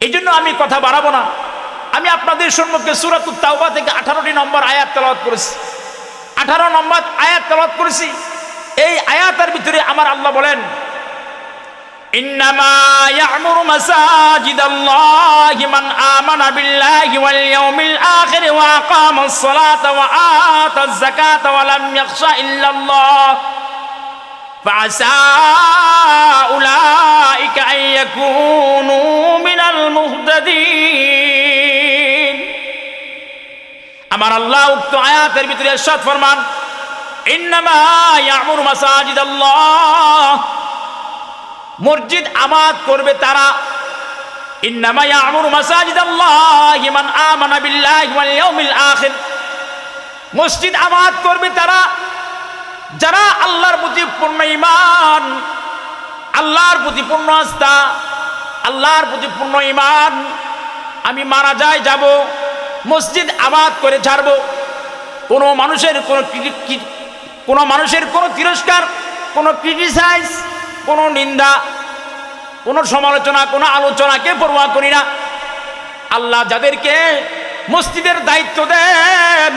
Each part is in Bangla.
এই জন্য আমি কথা বাড়াবো না আমি আপনাদের সম্মুখে সুরাতুল তাওবা থেকে আঠারোটি নম্বর আয়াত তেলাওয়াত করেছি আঠারো নম্বর আয়াত তেলাওয়াত করেছি এই আয়াতের ভিতরে আমার আল্লাহ বলেন إنما يعمر مساجد الله من آمن بالله واليوم الآخر وأقام الصلاة وآتى الزكاة ولم يخش إلا الله فعسى أولئك أن يكونوا من المهتدين আমার আল্লাহ উক্ত আয়াতের ভিতরে ইরশাদ ফরমান ইন্নামা ইয়ামুর মাসাজিদ আল্লাহ মসজিদ আমাদ করবে তারা ইন্নামা ইয়ামুর মাসাজিদ আল্লাহ মান আমানা বিল্লাহি ওয়াল ইয়াউমিল আখির মসজিদ আমাদ করবে তারা যারা আল্লাহর প্রতি পূর্ণ ঈমান, আল্লাহর প্রতি পূর্ণ আস্থা, আল্লাহর প্রতি পূর্ণ ঈমান, আমি মারা যাই যাব, মসজিদ আবাদ করে ছাড়ব। কোনো মানুষের কোনো কোনো মানুষের কোনো তিরস্কার, কোনো ক্রিটিসাইজ কোনো নিন্দা, কোনো সমালোচনা, কোনো আলোচনাকে পরোয়া করি না। আল্লাহ যাদেরকে মসজিদের দায়িত্ব দেন,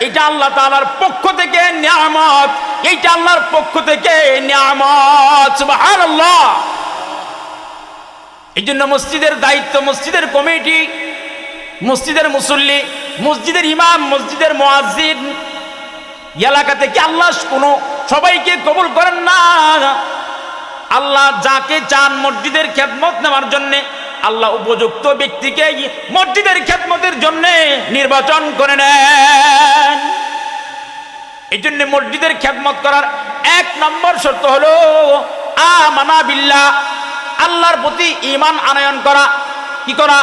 এটা আল্লাহ তাআলার পক্ষ থেকে নিয়ামত। এইটা আল্লাহর পক্ষ থেকে এই জন্য মসজিদের দায়িত্ব, মসজিদের কমিটি, মসজিদের মুসল্লি, মসজিদের ইমাম, মসজিদের মোয়াজ্জিন এলাকা থেকে আল্লাহ কোনো সবাইকে কবুল করেন না। আল্লাহ যাকে চান মসজিদের খেদমত নেওয়ার জন্যে, আল্লাহ উপযুক্ত ব্যক্তিকে মসজিদের খেদমতের জন্য নির্বাচন করে নেন। এই জন্য মসজিদের খেদমত করার এক নম্বর শর্ত হলো, আমানা বিল্লাহ, আল্লাহর প্রতি ইমান আনয়ন করা। কি করা?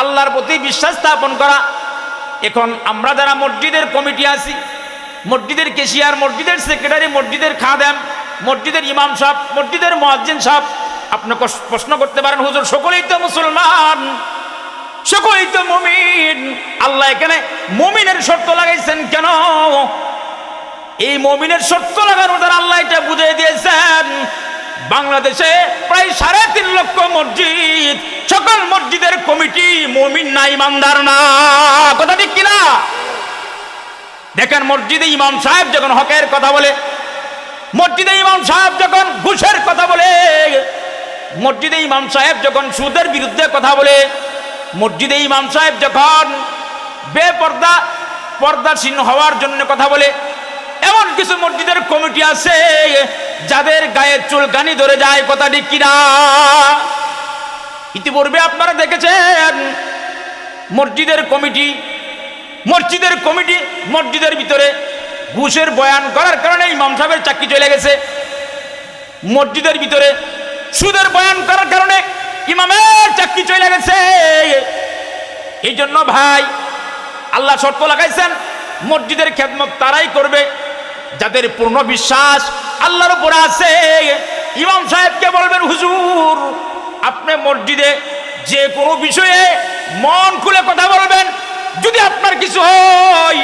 আল্লাহর প্রতি বিশ্বাস স্থাপন করা। এখন আমরা যারা মসজিদের কমিটি আছি, মসজিদের কেশিয়ার, মসজিদের সেক্রেটারি, মসজিদের খাদেম, মসজিদের ইমাম সাহেব, মসজিদের মোয়াজ্জিন সাহেব, আপনি প্রশ্ন করতে পারেন, হুজুর, সকলেই তো মুসলমান, সকলেই তো মুমিন, আল্লাহ এখানে মুমিনের শর্ত লাগাইছেন কেন? এই মমিনের শর্ত লাগানোর দ্বারা আল্লাহ এটা বুঝিয়ে দিয়েছেন। বাংলাদেশে প্রায় সাড়ে তিন লক্ষ মসজিদ, সকল মসজিদের কমিটি মমিন না, ইমানদার না। কথা ঠিক কিনা? দেখেন মসজিদে ইমাম সাহেব যখন হকের কথা বলে, মসজিদে ইমাম সাহেব যখন ঘুষের কথা বলে, মসজিদে ইমাম সাহেব যখন সুদের বিরুদ্ধে কথা বলে, মসজিদে ইমাম সাহেব যখন বেপর্দা, পর্দাসীন হওয়ার জন্য কথা বলে কিছু মসজিদের কমিটি আছে, যাদের গায়ে চুলকানি ধরে যায়, কথা ঠিক কিনা? ইতিপূর্বে আপনারা দেখেছেন, মসজিদের কমিটি মসজিদের কমিটি, মসজিদের ভিতরে ঘুষের বয়ান করার কারণে ইমাম সাহেবের চাকরি চলে গেছে। মসজিদের ভিতরে সুদের বয়ান করার কারণে ইমামের চাকরি চলে গেছে। এই জন্য ভাই, আল্লাহ শর্ত লাগাইছেন, মসজিদের খেদমত তারাই করবে। যাদের পূর্ণ বিশ্বাস আল্লাহর উপরে আছে, ইমাম সাহেবকে বলবেন, হুজুর, আপনি মসজিদে যে কোনো বিষয়ে মন খুলে কথা বলবেন। যদি আপনার কিছু হয়,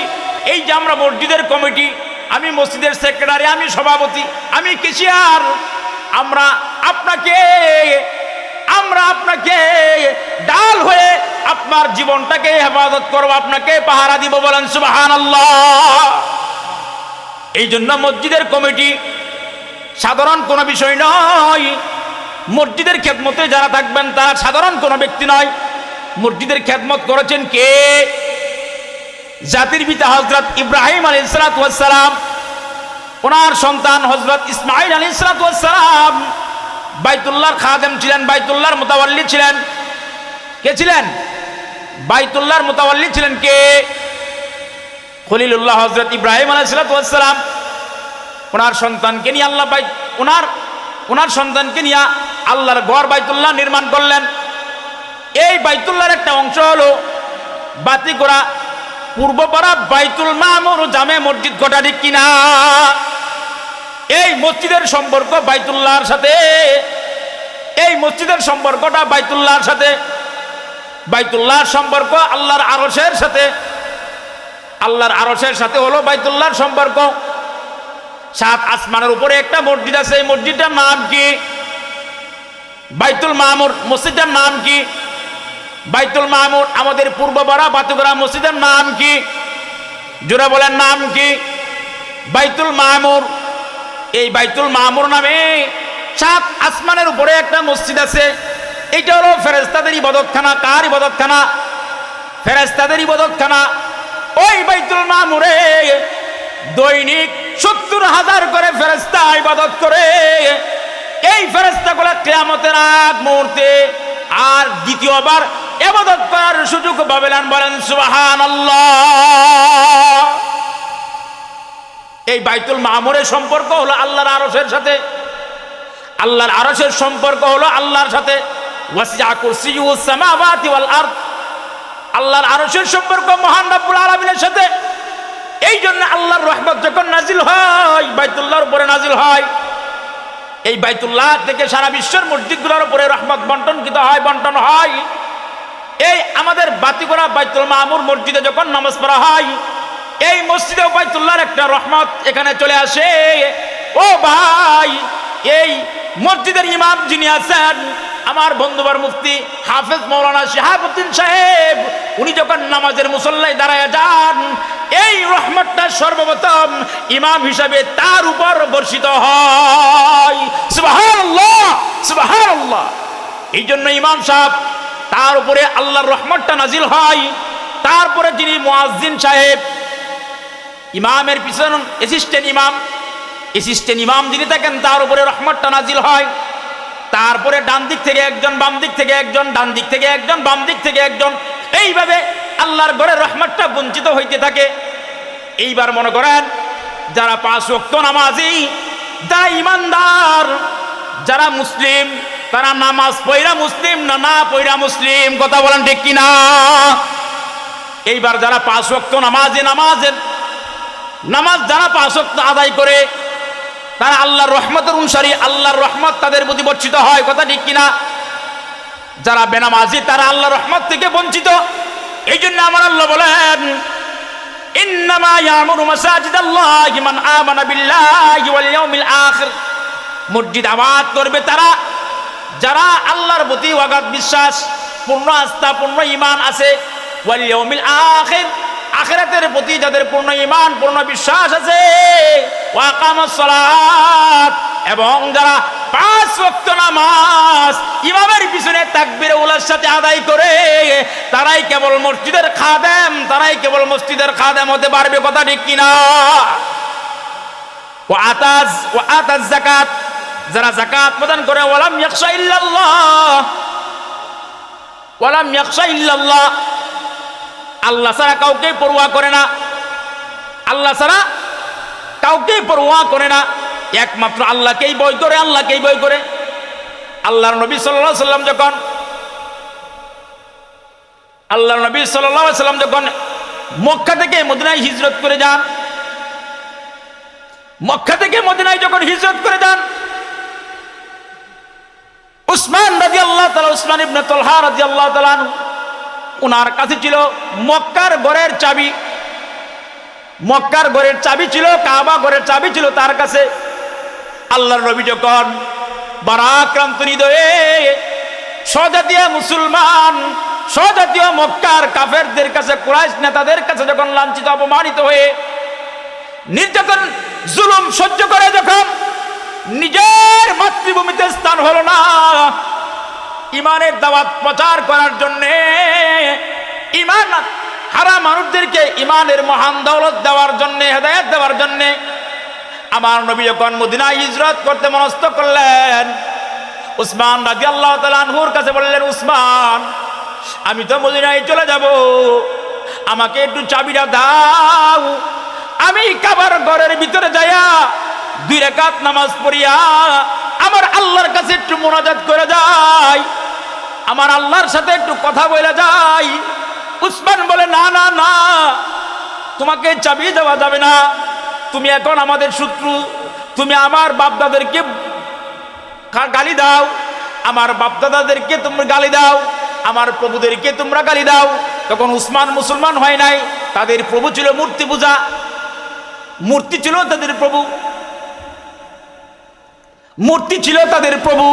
এই যে আমরা মসজিদের কমিটি, আমি মসজিদের সেক্রেটারি, আমি সভাপতি, আমি কেশিয়ার, আমরা আপনাকে আমরা আপনাকে ডাল হয়ে আপনার জীবনটাকে হেফাজত করব, আপনাকে পাহারা দিব বলেন সুবাহান এই জন্য মসজিদের কমিটি সাধারণ কোনো বিষয় নয়। মসজিদের খেদমতে যারা থাকবেন, তারা সাধারণ কোনো ব্যক্তি নয়। মসজিদের খেদমত করেছেন কে? জাতির পিতা হজরত ইব্রাহিম আলী সালাম ওনার সন্তান হজরত ইসমাইল আলী সালাম বাইতুল্লাহর খাদেম ছিলেন, বাইতুল্লাহর মোতাবাল্লি ছিলেন। কে ছিলেন? বাইতুল্লাহর মোতাবাল্লি ছিলেন কে? খলিলুল্লাহ হজরত ইব্রাহিম আলাইসালাম ওনার সন্তানকে নিয়ে আল্লাহ বাই ওনার ওনার সন্তানকে নিয়ে আল্লাহর গড় বাইতুল্লাহ নির্মাণ করলেন। এই বাইতুল্লাহর একটা অংশ হলো বাতি করা। পূর্বপাড়া বাইতুল মামুর জামে মসজিদ গোটা কিনা? এই মসজিদের সম্পর্ক বাইতুল্লাহর সাথে। এই মসজিদের সম্পর্কটা বাইতুল্লাহর সাথে। বাইতুল্লাহর সম্পর্ক আল্লাহর আরসের সাথে। আল্লাহর আরসের সাথে হলো বাইতুল্লাহর সম্পর্ক। সাত আসমানের উপরে একটা মসজিদ আছে, এই মসজিদটার নাম কি? বাইতুল মামুর মসজিদটার নাম কি? বাইতুল মামুর আমাদের পূর্ব বড়া বাতুগড়া মসজিদের নাম কি? জোরে বলেন নাম কি? বাইতুল মামুর। এই বাইতুল মামুর নামে সাত আসমানের উপরে একটা মসজিদ আছে। এইটা হলো ফেরেস্তাদের ইবাদতখানা। কার ইবাদতখানা? ফেরেস্তাদের ইবাদতখানা। ওই বাইতুল মামুরে, দৈনিক সত্তর হাজার করে ফেরেস্তা ইবাদত করে। এই ফেরেস্তাগুলো কেয়ামতের আগ মুহূর্তে আর দ্বিতীয়বার এবাদত করার সুযোগ পাবেন বলেন সুবাহান এই বাইতুল মামুরের সম্পর্ক হলো আল্লাহর আরসের সাথে। আল্লাহর আরসের সম্পর্ক হলো আল্লাহর সাথে। ওয়াসিয়া কুরসিয়ুস সামাওয়াতি ওয়াল আরদ। আল্লাহর আরসের সম্পর্ক মহান রাব্বুল আলামিনের সাথে। এই জন্য আল্লাহর রহমত যখন নাজিল হয়, বাইতুল্লাহর উপরে নাজিল হয়, এই বাইতুল্লাহ থেকে সারা বিশ্বের মসজিদগুলোর উপরে রহমত বন্টনকৃত হয়, বন্টন হয়। এই আমাদের বাতিগোড়া বাইতুল মামুর মসজিদে যখন নামাজ পড়া হয়, এই মসজিদে বাইতুল্লাহর একটা রহমত এখানে চলে আসে। ও ভাই, এই মসজিদের ইমাম যিনি আছেন আমার বন্ধুবার মুফতি হাফেজ মৌলানা শাহাবুদ্দিন সাহেব, উনি যখন নামাজের মুসল্লায় দাঁড়ায় যান, এই রহমতটা সর্বপ্রথম ইমাম হিসাবে তার উপর বর্ষিত হয়। এই জন্য ইমাম সাহেব তার উপরে আল্লাহর রহমতটা নাজিল হয়। তারপরে যিনি মুয়াজ্জিন সাহেব, ইমামের পিছন অ্যাসিস্ট্যান্ট ইমাম অ্যাসিস্ট্যান্ট ইমাম যিনি থাকেন, তার উপরে রহমতটা নাজিল হয়। তারপরে ডান দিক থেকে একজন, বাম দিক থেকে একজন, ডান দিক থেকে একজন, বাম দিক থেকে একজন। এইভাবে আল্লাহর ঘরের রহমতটা বঞ্চিত হইতে থাকে। এইবার মনে করেন, যারা পাঁচ ওয়াক্ত নামাজি, যারা ইমানদার যারা মুসলিম, তারা নামাজ পয়রা মুসলিম না না পয়রা মুসলিম, কথা বলেন ঠিক কিনা? এইবার যারা পাঁচ ওয়াক্ত নামাজে, নামাজের, নামাজ যারা পাঁচ ওয়াক্ত আদায় করে তারা আল্লাহর রহমতের অনুসারী, আল্লাহর রহমত তাদের প্রতি বর্ষিত হয়, কথা ঠিক কিনা? যারা বেনামাজি, তারা আল্লাহর রহমত থেকে বঞ্চিত। এই জন্য আমার আল্লাহ বলেন করবে তারা। যারা আল্লাহর প্রতি বিশ্বাস, পূর্ণ আস্থা, পূর্ণ ইমান আছে আখিরাতের প্রতি যাদের পূর্ণ ইমান পূর্ণ বিশ্বাস আছে এবং যারা পাঁচ ওয়াক্ত নামাজ ইমামের পিছনে তাকবির উলার সাথে আদায় করে, তারাই কেবল মসজিদের খাদেম, তারাই কেবল মসজিদের খাদেম হতে পারবে, কথা ঠিক কিনা? ও আতাজ ও আতাজ জাকাত যারা জাকাত প্রদান করে, ওয়ালাম ইয়াকশা ইল্লাল্লাহ, ওয়ালাম ইয়াকশা ইল্লাল্লাহ আল্লাহ ছাড়া কাউকে পরোয়া করে না। আল্লাহ ছাড়া কাউকে পরোয়া করে না। একমাত্র আল্লাহকেই বই করে, আল্লাহকেই বই করে। আল্লাহর নবী সাল্লাহ সাল্লাম যখন আল্লাহ নবী সাল্লাহ সাল্লাম যখন মক্কা থেকে মদিনায় হিজরত করে যান, মক্কা থেকে মদিনায় যখন হিজরত করে যান, উসমান রাজি আল্লাহ তালা উসমান ইবনে তলহা রাজি আল্লাহ তালান ওনার কাছে ছিল মক্কার গড়ের চাবি। মক্কার গড়ের চাবি ছিল, কাবা গড়ের চাবি ছিল তার কাছে। আল্লাহর নবী যখন বারাক্রান্ত হৃদয়ে স্বজাতীয় মুসলমান, স্বজাতীয় মক্কার কাফেরদের কাছে, কুরাইশ নেতাদের কাছে যখন লাঞ্ছিত, অপমানিত হয়ে নির্যাতন, জুলুম সহ্য করে যখন নিজের মাতৃভূমিতে স্থান হলো না ইমানের দাওয়াত প্রচার করার জন্যে ইমান হারা মানুষদেরকে ইমানের মহান দৌলত দেওয়ার জন্যে, হেদায়ত দেওয়ার জন্যে আমার নবী যখন মদিনায় হিজরত করতে মনস্থ করলেন। উসমান রাজি আল্লাহ তালহুর কাছে বললেন, উসমান, আমি তো মদিনায় চলে যাব। আমাকে একটু চাবিটা দাও। আমি কাবার ঘরের ভিতরে যাইয়া দুই রেখাত নামাজ পড়িয়া আমার আল্লাহর কাছে একটু মোনাজাত করে যাই। আমার আল্লাহর সাথে একটু কথা বলে যাই। উসমান বলে, না না না, তোমাকে চাবি দেওয়া যাবে না। তুমি এখন আমাদের শত্রু। তুমি আমার বাপদাদেরকে গালি দাও। আমার বাপদাদাদেরকে তুমি গালি দাও। আমার প্রভুদেরকে তোমরা গালি দাও। তখন উসমান মুসলমান হয় নাই। তাদের প্রভু ছিল মূর্তি পূজা। মূর্তি ছিল তাদের প্রভু। মূর্তি ছিল তাদের প্রভু।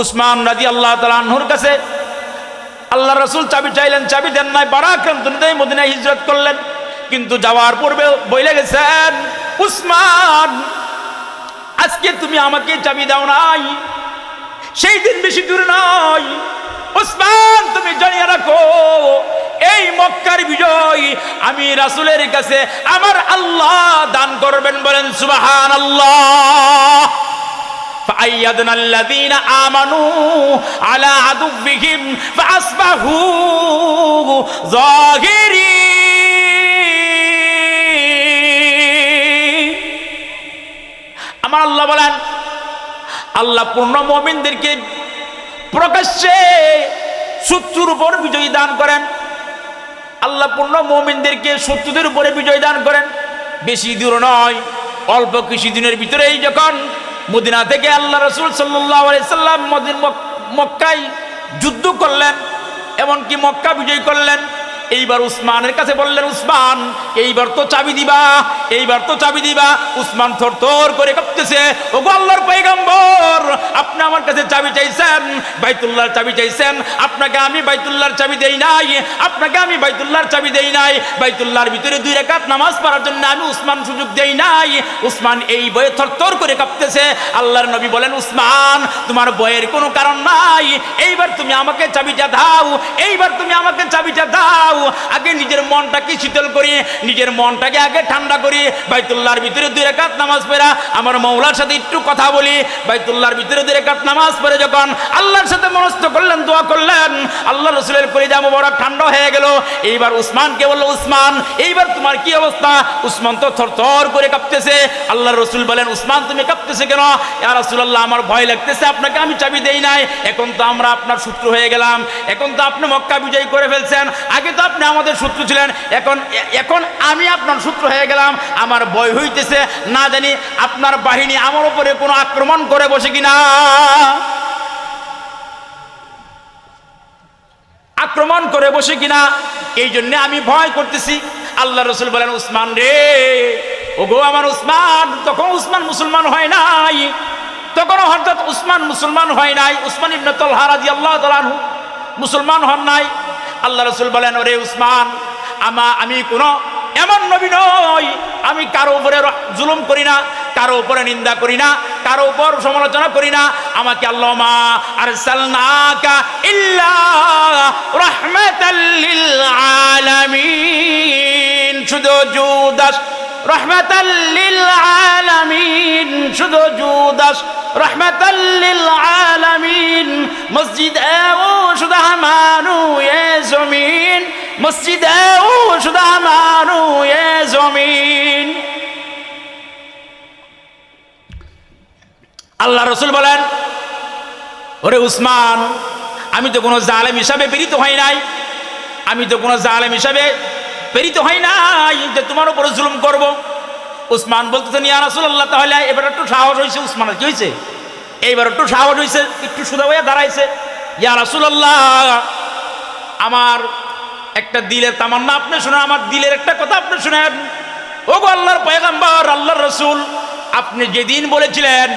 উসমান রাজি আল্লাহ তালাহুর কাছে, আল্লাহ রসুল চাবি চাইলেন, চাবি দেন নাই বারাক্রান্ত নিয়ে মদিনায় হিজরত করলেন। কিন্তু যাওয়ার পূর্বে বইলে গেছেন, উসমান, আজকে তুমি আমাকে চাবি দাও নাই, সেই দিন বেশি দূর নয়। উসমান, তুমি জানিয়ে রাখো, এই মক্কার বিজয় আমি রাসূলের কাছে আমার আল্লাহ দান করবেন বলেন সুবাহান আল্লাহ فأيدنا الذين آمنوا على عدوهم فأصبحوا ظاهرين আমার আল্লাহ বলেন আল্লাহ পূর্ণ মমিনদেরকে প্রকাশ্যে শত্রুর উপর বিজয়ী দান করেন আল্লাহ পূর্ণ মমিনদেরকে শত্রুদের উপরে বিজয় দান করেন বেশি দূর নয় অল্প কিছু দিনের ভিতরেই যখন মদিনা থেকে আল্লাহ রসুল সাল্লাম মক্কায় যুদ্ধ করলেন এমনকি মক্কা বিজয় করলেন। এইবার উসমানের কাছে বললেন, উসমান, এইবার তো চাবি দিবা, এইবার তো চাবি দিবা। উসমান থর থর করে কাঁপতেছে ও আল্লাহর পয়গম্বর, আপনি আমার কাছে চাবি চাইছেন, বাইতুল্লাহর চাবি চাইছেন, আপনাকে আমি বাইতুল্লাহর চাবি দেই নাই, আপনাকে আমি বাইতুল্লাহর চাবি দেই নাই। বাইতুল্লাহর ভিতরে দুই রেখাত নামাজ পড়ার জন্য আমি উসমান সুযোগ দেই নাই। উসমান এই বয়ে থর থর করে কাঁপতেছে, আল্লাহর নবী বলেন, উসমান, তোমার বয়ের কোনো কারণ নাই, এইবার তুমি আমাকে চাবিটা দাও, এইবার তুমি আমাকে চাবিটা দাও। আগে নিজের মনটাকে শীতল করি, নিজের মনটাকে আগে ঠান্ডা করি। বাইতুল্লাহর ভিতরে দুই রেখাত নামাজ পড়া। আমার মৌলার সাথে একটু কথা বলি। বাইতুল্লাহর ভিতরে দুই রেখাত নামাজ পড়ে যখন আল্লাহর সাথে মনস্থ করলেন, দোয়া করলেন আল্লাহ রসুলের করে যাব বড় ঠান্ডা হয়ে গেল। এইবার উসমানকে বলল, উসমান, এইবার তোমার কি অবস্থা? উসমান তো থর থর করে কাঁপতেছে। আল্লাহ রসুল বলেন, উসমান, তুমি কাঁপতেছে কেন? ইয়া রাসূলুল্লাহ, আমার ভয় লাগতেছে, আপনাকে আমি চাবি দেই নাই। এখন তো আমরা আপনার শত্রু হয়ে গেলাম। এখন তো আপনি মক্কা বিজয় করে ফেলছেন। আগে তো আপনি আমাদের শত্রু ছিলেন। এখন এখন আমি আপনার শত্রু হয়ে গেলাম। আমার ভয় হইতেছে। না জানি আপনার বাহিনী আমার উপরে কোনো আক্রমণ করে বসে কিনা। আক্রমণ করে বসে কিনা। এই জন্য আমি ভয় করতেছি। আল্লাহ রসুল বলেন, উসমান রে ও গো আমার উসমান, তখন উসমান মুসলমান হয় নাই। তখন হঠাৎ উসমান মুসলমান হয় নাই। উসমান ইবনে তলহা আল্লাহ আনহু মুসলমান হন নাই। আল্লাহ রসুল বলেন, ওরে উসমান, আমা, আমি কোনো এমন নবী নই। আমি কারও উপরে জুলুম করি না, কারও উপরে নিন্দা করি না, কারও উপর সমালোচনা করি না। আমাকে আল্লাহ আর সালনাকা আলামিন ও এ জমিন। ও এ জমিন। আল্লাহ রসুল বলেন, ওরে উসমান, আমি তো কোনো জালেম হিসাবে প্রেরিত হয় নাই। আমি তো কোনো জালেম হিসাবে প্রেরিত হয় নাই যে তোমার উপরে জুলুম করব। উসমান বলতেছেন ইয়া রাসূলুল্লাহ, তাহলে এবার একটু সাহস হয়েছে উসমানের। কি হয়েছে এইবার একটু সাহস হয়েছে একটু সুদা হয়ে দাঁড়াইছে। ইয়া রাসূলুল্লাহ, আমার একটা দিলের তামান্না আপনি শুনেন, আমার দিলের একটা কথা আপনি শুনেন। ও গো আল্লাহর পয়গাম্বর, আল্লাহর রসুল, আপনি যেদিন বলেছিলেন,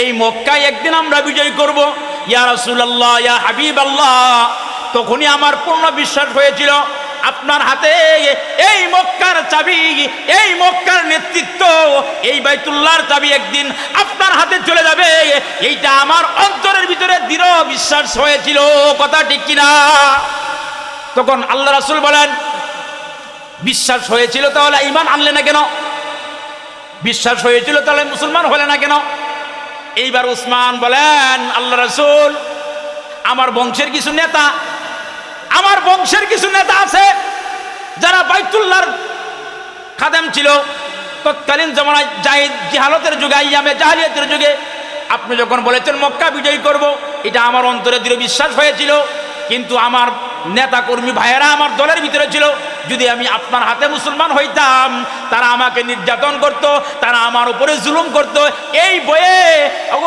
এই মক্কায় একদিন আমরা বিজয় করব। ইয়া রাসূলুল্লাহ, ইয়া হাবিব আল্লাহ তখনই আমার পূর্ণ বিশ্বাস হয়েছিল। আপনার হাতে এই মক্কার চাবি, এই মক্কার নেতৃত্ব, এই বাইতুল্লাহর চাবি একদিন আপনার হাতে চলে যাবে। এইটা আমার অন্তরের ভিতরে দৃঢ় বিশ্বাস হয়েছিল। কথা ঠিক কিনা? তখন আল্লাহ রাসুল বলেন, বিশ্বাস হয়েছিল তাহলে ইমান আনলে না কেন? বিশ্বাস হয়েছিল তাহলে মুসলমান হলে না কেন? এইবার উসমান বলেন, আল্লাহ রাসুল, আমার বংশের কিছু নেতা আমার বংশের কিছু নেতা আছে যারা বাইতুল্লার খাদেম ছিল। তৎকালীন জমানায় জাহিদ জিহালতের যুগে, আইয়ামে জাহালিয়াতের যুগে আপনি যখন বলেছেন মক্কা বিজয়ী করব, এটা আমার অন্তরে দৃঢ় বিশ্বাস হয়েছিল। কিন্তু আমার নেতা কর্মী ভাইয়েরা আমার দলের ভিতরে ছিল। যদি আমি আপনার হাতে মুসলমান হইতাম, তারা আমাকে নির্যাতন করত, তারা আমার উপরে জুলুম করত, এই বয়ে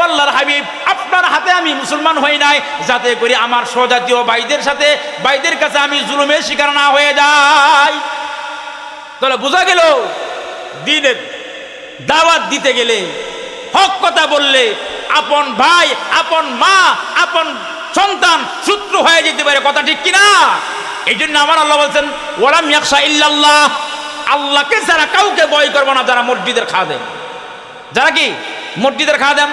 আল্লাহর হাবিব, আপনার হাতে আমি মুসলমান হই নাই, যাতে করে আমার স্বজাতীয় ভাইদের সাথে, ভাইদের কাছে আমি জুলুমের শিকার না হয়ে যাই। তাহলে বোঝা গেল, দিনের দাওয়াত দিতে গেলে হক কথা বললে, আপন ভাই, আপন মা, আপন সন্তান, শত্রু হয়ে যেতে পারে কথা ঠিক কিনা এই জন্য আমার আল্লাহ বলছেন ওরাম ইয়াকশা ইল্লাল্লাহ। আল্লাহকে যারা কাউকে ভয় করব না, যারা মসজিদের দেন যারা কি? মসজিদের দেন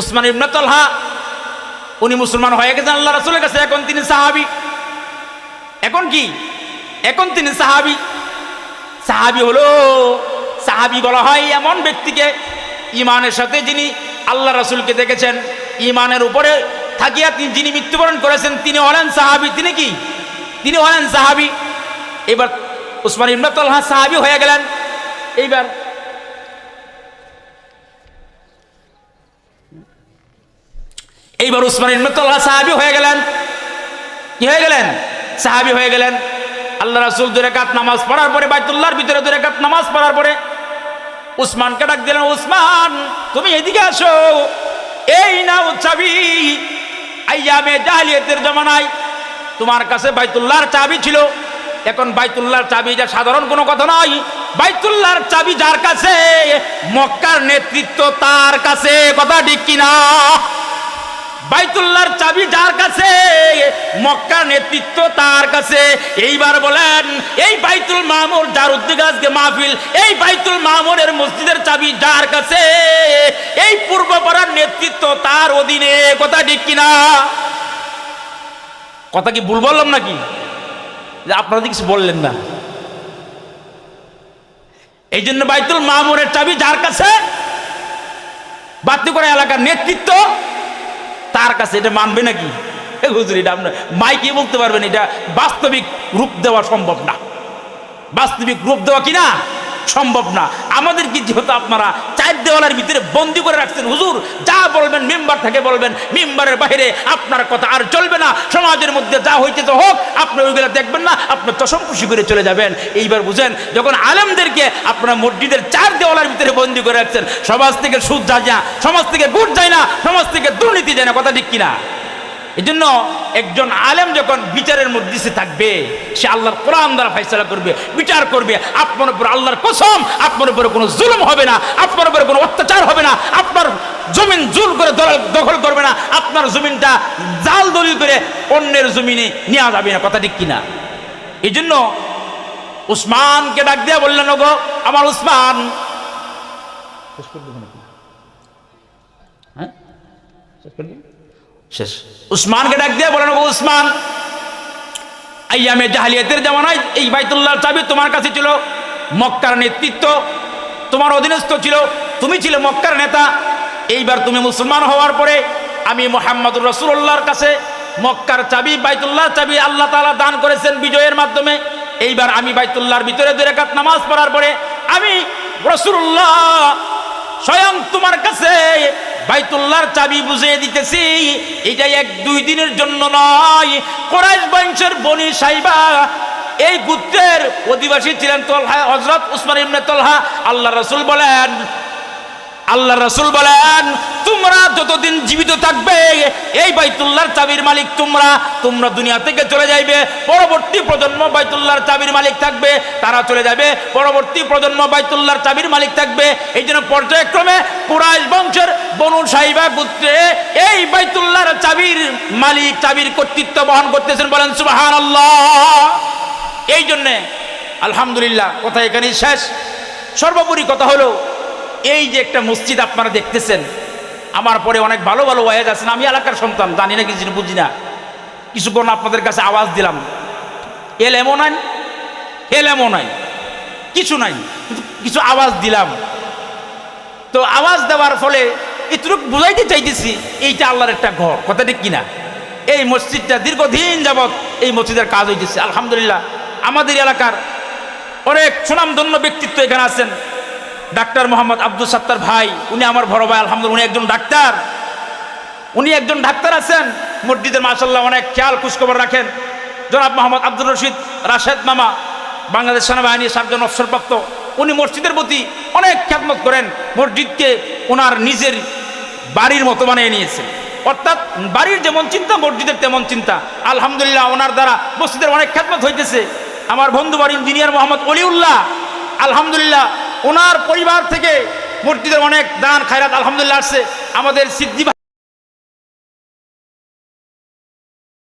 উসমান ইবনে উনি মুসলমান হয়ে গেছেন আল্লাহ রাসূলের কাছে, এখন তিনি সাহাবী। এখন কি? এখন তিনি সাহাবী। সাহাবী হলো, সাহাবী বলা হয় এমন ব্যক্তিকে, ইমানের সাথে যিনি আল্লাহ রাসূলকে দেখেছেন, ইমানের উপরে থাকিয়া তিনি, যিনি মৃত্যুবরণ করেছেন, তিনি হলেন সাহাবী। তিনি কি? তিনি হলেন সাহাবী। এবার উসমান ইবনে তালহা সাহাবী হয়ে গেলেন। এইবার এইবার উসমান ইবনে তালহা সাহাবী হয়ে গেলেন। কি হয়ে গেলেন? সাহাবী হয়ে গেলেন। আল্লাহ রাসূল দুই রাকাত নামাজ পড়ার পরে, বাইতুল্লাহর ভিতরে দুই রাকাত নামাজ পড়ার পরে উসমানকে ডাক দিলেন, উসমান, তুমি এদিকে আসো। এই নাও চাবি। আইয়ামে জাহিলিয়াতের জমানায় তোমার কাছে বাইতুল্লাহর চাবি ছিল। এখন বাইতুল্লাহর চাবি এটা সাধারণ কোনো কথা নয়। বাইতুল্লাহর চাবি যার কাছে? মক্কার নেতৃত্ব তার কাছে, কথা ঠিক কিনা? বাইতুল্লাহর চাবি যার কাছে? মক্কার নেতৃত্ব তার কাছে। এইবার বলেন, এই বাইতুল মামুর যার উদ্যোগে আজকে মাহফিল, এই বাইতুল মামুরের মসজিদের চাবি যার কাছে? এই পূর্বপাড়ার নেতৃত্ব তার অধীনে, কথা ঠিক কিনা? কথা কি ভুল বললাম নাকি? যে আপনারা তো কিছু বললেন না। এই জন্য বাইতুল মামুরের চাবি যার কাছে, বাতি করা এলাকার নেতৃত্ব, তার কাছে এটা মানবে নাকি? হুজুর, এটা আপনার মাইকে বলতে পারবেন, এটা বাস্তবিক রূপ দেওয়া সম্ভব না। বাস্তবিক রূপ দেওয়া কিনা সম্ভব না। আমাদের কি যেহেতু আপনারা দেওয়ালের ভিতরে বন্দি করে রাখছেন। হুজুর, যা বলবেন, মেম্বার থেকে বলবেন। মেম্বারের বাইরে আপনার কথা আর চলবে না। সমাজের মধ্যে যা হইতে তো হোক, আপনি ওইগুলো দেখবেন না আপনার চশম খুশি করে চলে যাবেন। এইবার বুঝেন, যখন আলেমদেরকে আপনার মসজিদের চার দেওয়ালের ভিতরে বন্দি করে রাখছেন, সমাজ থেকে সুদ যায় না, সমাজ থেকে গুড় যায় না, সমাজ থেকে দুর্নীতি যায় না, কথা ঠিক কিনা? এই জন্য একজন আলেম যখন বিচারের মধ্যে থাকবে সে আল্লাহর কোরআন দ্বারা ফাইসলা করবে বিচার করবে আপনার উপর আল্লাহর কসম আপনার উপরে কোনো জুলুম হবে না আপনার উপরে কোনো অত্যাচার হবে না আপনার জমিন জুল করে দখল করবে না আপনার জমিনটা জাল দলিল করে অন্যের জমিনে নেওয়া যাবে না কথা ঠিক কিনা? এই জন্য উসমানকে ডাক দিয়া বললেন গো আমার উসমান। হ্যাঁ? শেষ? উসমানকে ডাক দিয়ে বলেন, "ওগো উসমান, আইয়ামে জাহালিয়াতের জামানায় এই বাইতুল্লাহর চাবি তোমার কাছে ছিল, মক্কার নেতৃত্ব তোমার অধীনস্থ ছিল, তুমি ছিলে মক্কার নেতা এইবার তুমি মুসলমান হওয়ার পরে আমি মোহাম্মদুর রসুল্লাহর কাছে মক্কার চাবি, বাইতুল্লাহ চাবি আল্লাহ তাআলা দান করেছেন বিজয়ের মাধ্যমে এইবার আমি বাইতুল্লাহর ভিতরে দুই রাকাত নামাজ পড়ার পরে আমি রসুল্লাহ স্বয়ং তোমার কাছে বাইতুল্লাহর চাবি বুঝিয়ে দিতেছি এটা এক দুই দিনের জন্য নয়। কোরাইশ বংশের বনি সাইবা, এই গুত্রের অধিবাসী ছিলেন তলহা হজরত উসমান ইমনে তলহা। আল্লাহ রসুল বলেন আল্লাহ রসুল বলেন, তোমরা যতদিন জীবিত থাকবে, এই বাইতুল্লাহর চাবির মালিক তোমরা তোমরা দুনিয়া থেকে চলে যাইবে। পরবর্তী প্রজন্ম বাইতুল্লাহর চাবির মালিক থাকবে, তারা চলে যাবে। পরবর্তী প্রজন্ম বাইতুল্লাহর চাবির মালিক থাকবে। এই জন্য পর্যায়ক্রমে কুরাইশ বংশের বনু সাহিবা গুত্রে এই বাইতুল্লাহর চাবির মালিক, চাবির কর্তৃত্ব বহন করতেছেন বলেন সুবাহান এই জন্যে, আলহামদুলিল্লাহ, কথা এখানেই শেষ। সর্বোপরি কথা হলো এই যে একটা মসজিদ আপনারা দেখতেছেন, আমার পরে অনেক ভালো ভালো ওয়াজ আছেন আমি এলাকার সন্তান, জানি না কিছু, বুঝি না। কিছুক্ষণ আপনাদের কাছে আওয়াজ দিলাম। এল এমন আইন এল এমন নাই, কিছু নাই কিছু আওয়াজ দিলাম। তো আওয়াজ দেওয়ার ফলে এটুকু বুঝাইতে চাইতেছি, এইটা আল্লাহর একটা ঘর, কথা ঠিক কিনা? এই মসজিদটা দীর্ঘদিন যাবৎ এই মসজিদের কাজ হইতেছে, আলহামদুলিল্লাহ। আমাদের এলাকার অনেক সুনামধন্য ব্যক্তিত্ব এখানে আছেন। ডাক্তার মোহাম্মদ আব্দুল সাত্তার ভাই, উনি আমার বড় ভাই, আলহামদুলিল্লাহ, উনি একজন ডাক্তার। উনি একজন ডাক্তার আছেন। মসজিদের মাসাল্লাহ অনেক খেয়াল, খোঁজখবর রাখেন। জনাব মোহাম্মদ আব্দুল রশিদ রাশেদ মামা, বাংলাদেশ সেনাবাহিনীর সাতজন অবসরপ্রাপ্ত। উনি মসজিদের প্রতি অনেক খ্যাতমত করেন। মসজিদকে ওনার নিজের বাড়ির মতো বানিয়ে নিয়েছেন অর্থাৎ বাড়ির যেমন চিন্তা, মসজিদের তেমন চিন্তা। আলহামদুলিল্লাহ, ওনার দ্বারা মসজিদের অনেক খ্যাতমত হইতেছে। আমার বন্ধু বাড়ি ইঞ্জিনিয়ার মোহাম্মদ অলিউল্লাহ, আলহামদুলিল্লাহ ওনার পরিবার থেকে মসজিদের অনেক দান খায়রাত আলহামদুলিল্লাহ আসছে। আমাদের ভাই